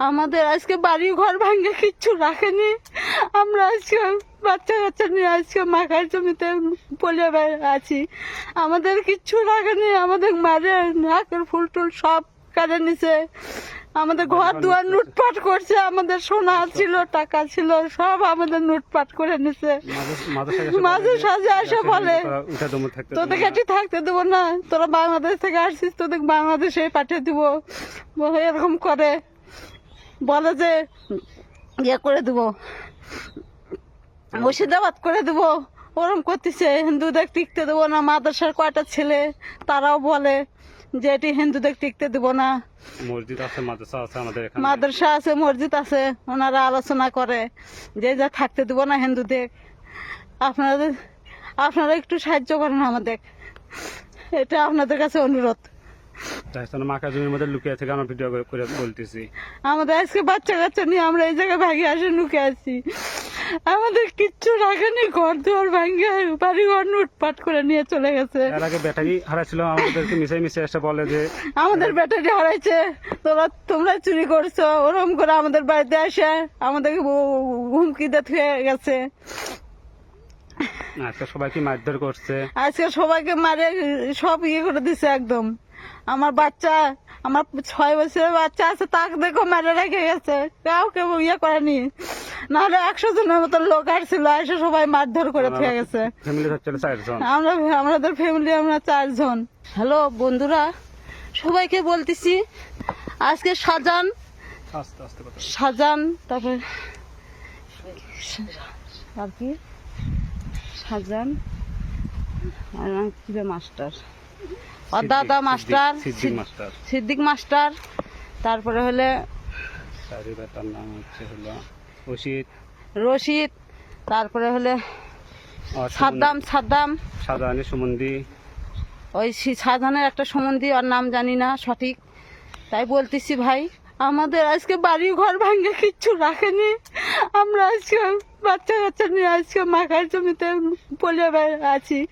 আমাদের আজকে বাড়ি ঘর ভাঙে কিচ্ছু রাখেনি। আমরা আজকে বাচ্চা কাচ্চা নিয়ে আজকে মাখার জমিতে পলে আছি। আমাদের কিচ্ছু রাখেনি আমাদের মারে নাকের ফুল টুল সব কাটে নিছে। আমাদের ঘর দুয়ার লুটপাট করছে আমাদের সোনা ছিল টাকা ছিল সব আমাদের লুটপাট করে নিছে। মাঝে সাঝে আসে বলে তোদের কাছে থাকতে দেবো না তোরা বাংলাদেশ থেকে আসছিস তোদের বাংলাদেশে পাঠিয়ে দিব। এরকম করে। বলে যে ইয়ে করে দেবো। মুর্শিদাবাদ করে দেবো। ওরম করতেছে হিন্দুদের টিকতে দেবো না। মাদ্রাসার কয়টা ছেলে তারাও বলে যে এটি হিন্দুদের টিকতে দেবো না। মসজিদ আছে মাদ্রাসা আছে আমাদের এখানে। মাদ্রাসা আছে মসজিদ আছে ওনারা আলোচনা করে যে যা থাকতে দেবো না হিন্দুদের। আপনাদের আপনারা একটু সাহায্য করেন আমাদের। এটা আপনাদের কাছে অনুরোধ। মাকা জমির মধ্যে লুকিয়ে থেকে আমরা ভিডিও করে বলতেছি? আমাদের আজকে বাচ্চা কাচ্চা নিয়ে আমরা এই জায়গায় ভাগে আসে আছি। আমাদের কিচ্ছু রাখেনি ঘর দুয়ার ভাঙে বাড়ি ঘর লুটপাট করে নিয়ে চলে গেছে। এর আগে ব্যাটারি আমাদেরকে এসে বলে যে আমাদের ব্যাটারি হারাইছে তোরা তোমরা চুরি করছ ওরম করে আমাদের বাড়িতে আসে আমাদেরকে হুমকি দিয়ে গেছে। আজকে সবাইকে মারধর করছে। আজকে সবাইকে মারে সব ইয়ে করে দিছে একদম। আমার বাচ্চা আমার ছয় বছরের বাচ্চা আছে তাকে দেখো মেরে রেখে গেছে। কাউকে ইয়ে করেনি। নাহলে একশো জনের মতো লোক আসছিল এসে সবাই মারধর করে থেকে গেছে। আমরা আমাদের ফ্যামিলি আমরা চারজন। হ্যালো বন্ধুরা সবাইকে বলতেছি আজকে সাজান। সাজান তারপরে আর কি? সাজান। আর নাম কি মাস্টার? আর মাস্টার সিদ্দিক মাস্টার। তারপরে হলে নাম হচ্ছে হলো অসিত রশিদ তারপরে হলে সাদ্দাম সাদ্দাম। সাদানি সুমন্দি। ওই সি- শাহজাহানের একটা সম্বন্ধী ওর নাম জানি না সঠিক। তাই বলতেছি ভাই আমাদের আজকে বাড়ি ঘর ভাঙে কিচ্ছু রাখেনি। আমরা আজকে বাচ্চা কাচ্চা নিয়ে আজকে মাখার জমিতে পলে আছি।